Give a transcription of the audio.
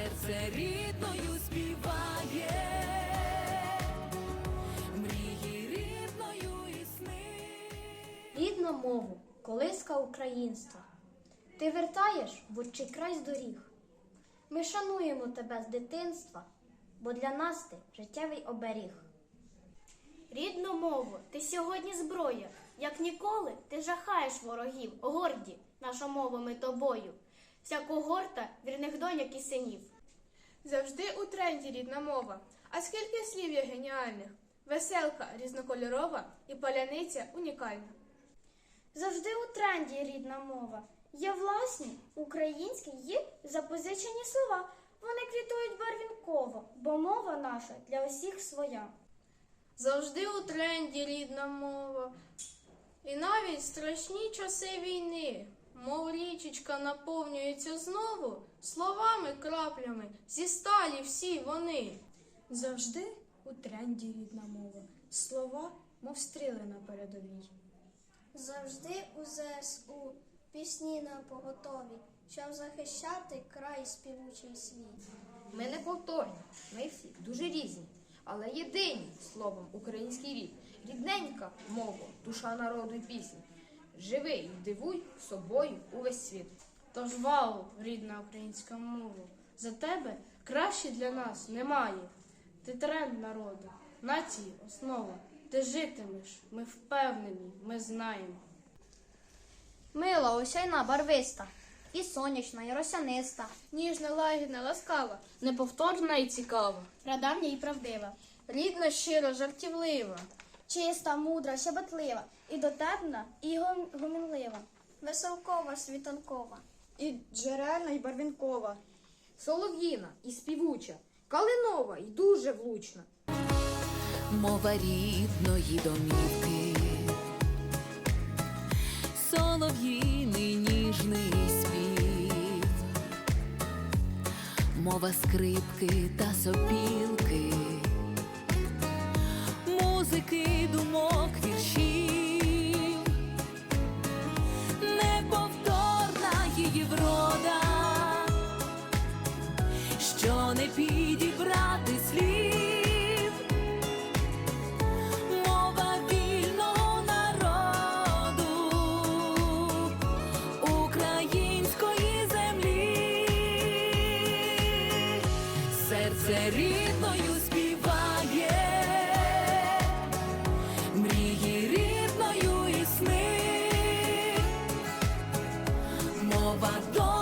серце рідною співає, мрії рідною і сни. Рідну мову, колиска українства. Ти вертаєш в отчий край з доріг. Ми шануємо тебе з дитинства, бо для нас ти життєвий оберіг. Рідну мову, ти сьогодні зброя, як ніколи ти жахаєш ворогів, горді наша мова ми тобою, вся когорта вірних доньок і синів. Завжди у тренді рідна мова. А скільки слів є геніальних? Веселка різнокольорова і паляниця унікальна. Завжди у тренді рідна мова. Є власні українські є запозичені слова. Вони квітують барвінково, бо мова наша для усіх своя. Завжди у тренді рідна мова. І навіть страшні часи війни, мов річечка наповнюється знову словами краплями, зі сталі всі вони. Завжди у тренді рідна мова. Слова, мов стріли на передовій. Завжди у ЗСУ пісні на поготові, щоб захищати край співучий світ. Ми не повторні, ми всі дуже різні, але єдині словом український рід, рідненька мова, душа народу і пісні. Живи і дивуй собою увесь світ. Тож вау, рідна українська мова, за тебе краще для нас немає. Ти тренд народу, нації основа. Ти житимеш, ми впевнені, ми знаємо. Мила, осяйна, барвиста, і сонячна, і росяниста. Ніжна, лагідна, ласкава, неповторна і цікава. Прадавня і правдива, Рідна, щира, жартівлива. Чиста, мудра, щебетлива, і дотепна, і гом- гомінлива. Веселкова, світанкова. І джерельна, і барвінкова. Солов'їна і співуча, калинова і дуже влучна. мова рідної домівки, солов'їний ніжний спів, мова скрипки та сопілки, не підібрати слів. Мова вільного народу української землі, серце рідною співає, мрії рідною і сни, мова дому,